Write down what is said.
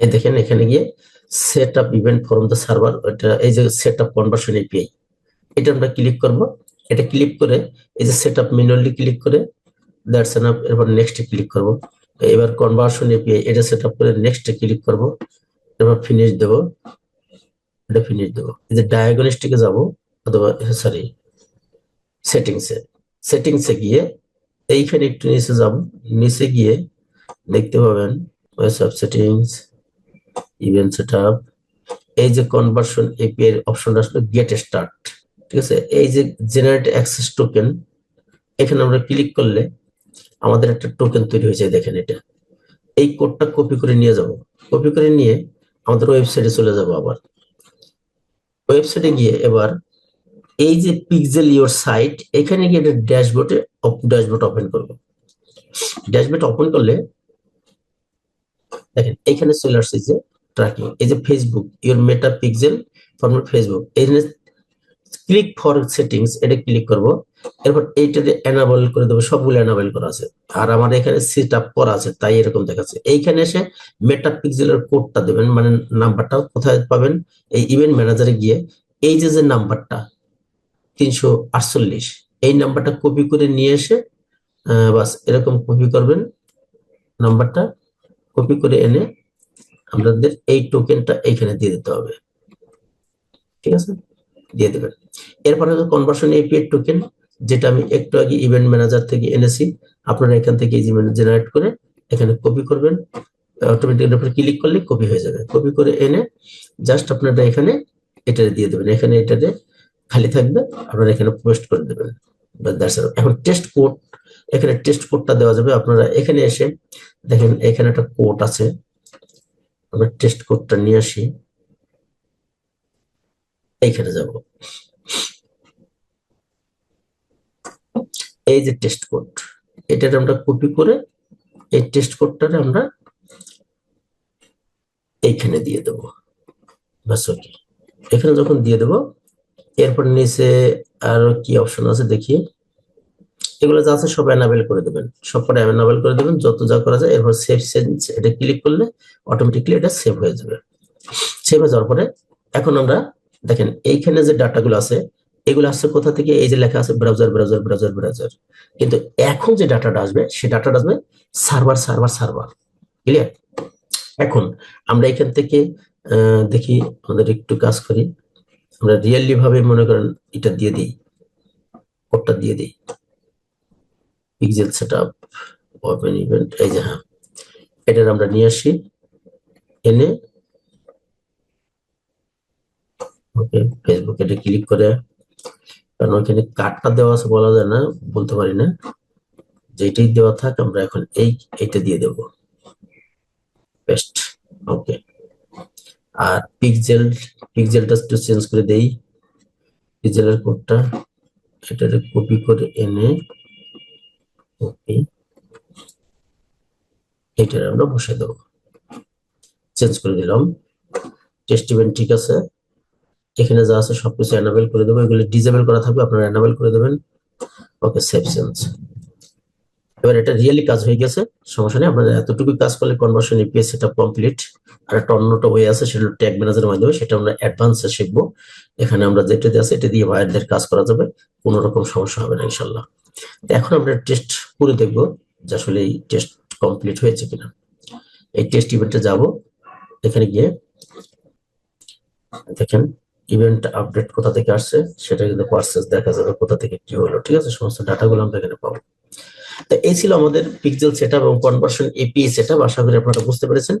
এই দেখেন এখানে গিয়ে set up event from the server এটা এই যে সেট আপ কনভার্সন এপিআই এটা আমরা ক্লিক করব। এটা ক্লিক করে এই যে সেট আপ ম্যানুয়ালি ক্লিক করে দ্যাটস এনাফ এরপর নেক্সটে ক্লিক করব। এবার কনভার্সন এপিআই এটা সেট আপ করে নেক্সটে ক্লিক করব। এরপর ফিনিশ দেব। এটা ফিনিশ দেব। এই যে ডায়াগনস্টিকে যাব, অথবা সরি সেটিংসে সেটিংসে গিয়ে এইখানে একটু নিচে যাব। নিচে গিয়ে দেখতে পাবেন ওয়েবসাইট সেটিংস ইভেন্ট সেটআপ, এই যে কনভার্সন এপিআই এর অপশনটা আসলে গেট স্টার্ট ঠিক আছে? এই যে জেনারেট অ্যাক্সেস টোকেন এখানে আমরা ক্লিক করলে আমাদের একটা টোকেন তৈরি হয়ে যায়, দেখেন এটা। এই কোডটা কপি করে নিয়ে যাব। কপি করে নিয়ে আমাদের ওয়েবসাইটে চলে যাব আবার। ওয়েবসাইটে গিয়ে এবার এই যে পিক্সেল ইওর সাইট এখানে গিয়ে এটা ড্যাশবোর্ডে ড্যাশবোর্ড ওপেন করব। ড্যাশবোর্ড ওপেন করলে, দেখেন, এখানে চলে আসছে যে ট্র্যাকিং এই যে Facebook your Meta pixel for Facebook এখানে ক্লিক ফর সেটিংস এটা ক্লিক করব, এরপর এইটাতে এনাবল করে দেবো, সবগুলো এনাবল করা আছে, আর আমার এখানে সেট আপ করা আছে, তাই এরকম দেখাচ্ছে, এইখানে এসে মেটা পিক্সেলের কোডটা দেবেন মানে নাম্বারটা কোথায় পাবেন, এই ইভেন্ট ম্যানেজারে গিয়ে, এই যে যে নাম্বারটা, তিনশো আটচল্লিশ, এই নাম্বারটা কপি করে নিয়ে এসে বাস এরকম কপি করবেন, নাম্বারটা কপি করে এনে আপনাদের এই টোকেনটা এখানে দিয়ে দিতে হবে। ঠিক আছে? দিয়ে দেবেন। এরপরে কনভার্সন এপিআই টোকেন যেটা আমি একটু আগে ইভেন্ট ম্যানেজার থেকে এনেছি। আপনারা এখান থেকে জেনারেট করে এখানে কপি করবেন। অটোমেটিক উপর ক্লিক করলে কপি হয়ে যাবে। কপি করে এনে জাস্ট আপনারা এখানে এটা দিয়ে দেবেন। এখানে এটাতে খালি থাকবে, আপনারা এখানে পোস্ট করে দেবেন. এখন টেস্ট কোড এখানে টেস্ট কোডটা দেওয়া যাবে। আপনারা এখানে এসে দেখেন, এখানে একটা কোড আছে। আমরা টেস্ট কোডটা নিয়ে আসি। এইখানে যাব। এই যে টেস্ট কোড এটা আমরা কপি করে এই টেস্ট কোডটারে আমরা এইখানে দিয়ে দেবো। বাস ওকে এখানে যখন দিয়ে দেবো, এরপর নিচে আরও কি অপশন আছে দেখি এগুলো যা আছে সব এনাবেল করে দেবেন। সব কটা এনাবেল করে দেবেন, যত যা করা যায়, এরপর সেভ চেঞ্জ এটা ক্লিক করলে অটোমেটিকলি এটা সেভ হয়ে যাবে। সেভ হয়ে যাওয়ার পরে এখন আমরা দেখেন, এইখানে যে ডাটাগুলো আছে, এগুলো আসছে কোথা থেকে? এই যে লেখা আছে ব্রাউজার ব্রাউজার ব্রাউজার ব্রাউজার কিন্তু এখন যে ডাটাটা আসবে, সে ডাটাটা আসবে সার্ভার সার্ভার সার্ভার ক্লিয়ার এখন আমরা এখান থেকে দেখি, আমাদের একটু কাজ করি। আমরা রিয়েলি ভাবে মনে করেন এটা দিয়ে দিই কোডটা দিয়ে দিই। Pixel set up open event এই যে হ্যাঁ এটার আমরা নিয়ে আসি। এনে, ওকে ফেসবুক এটা ক্লিক করে, কারণ ওখানে কার্ডটা দেওয়া আছে বলা যায় না, বলতে পারি না। যেটাই দেওয়া থাক, আমরা এখন এই, এইটা দিয়ে দেব। পেস্ট ওকে আর পিক্সেল পিক্সেলটা একটু চেঞ্জ করে দেই। পিক্সেলের কোডটা এটাকে কপি করে এনে এটা আমরা বসে দেবো। চেঞ্জ করে দিলাম। টেস্ট ইভেন্ট ঠিক আছে। এখানে যা আছে সবকিছু এনাবেল করে দেবো। এগুলো ডিজেবল করা থাকবে আপনারা এনাবেল করে দেবেন। ওকে সেভ চেঞ্জ এবার এটা রিয়েলি কাজ হয়ে গেছে। সমস্যা নেই, আপনারা এতটুকু কাজ করলে কনভার্সন ইপিএস সেটা কমপ্লিট আর একটা অন্যটা ওয়ে আছে, সেটা ট্যাগ ম্যানেজারের মাধ্যমে, সেটা আমরা অ্যাডভান্সে শিখব। এখানে আমরা যেটা দিয়ে আছে, এটা দিয়ে ভাইয়ারদের কাজ করা যাবে। কোনো রকম সমস্যা হবে না ইনশাল্লাহ এখন আমরা টেস্ট করে দেখব যে আসলে এই টেস্ট কমপ্লিট হয়েছে কিনা। এই টেস্ট ইভেন্টে যাব। এখানে গিয়ে দেখেন ইভেন্ট আপডেট কোথা থেকে আসছে, সেটা কিন্তু পার্সেস দেখা যাবে কোথা থেকে কি হলো, ঠিক আছে? সমস্ত ডাটাগুলো আমরা এখানে পাবো। তো এই ছিল আমাদের পিক্সেল সেটআপ এবং কনভার্সন এপিএ সেটআপ আশা করি আপনারা বুঝতে পেরেছেন।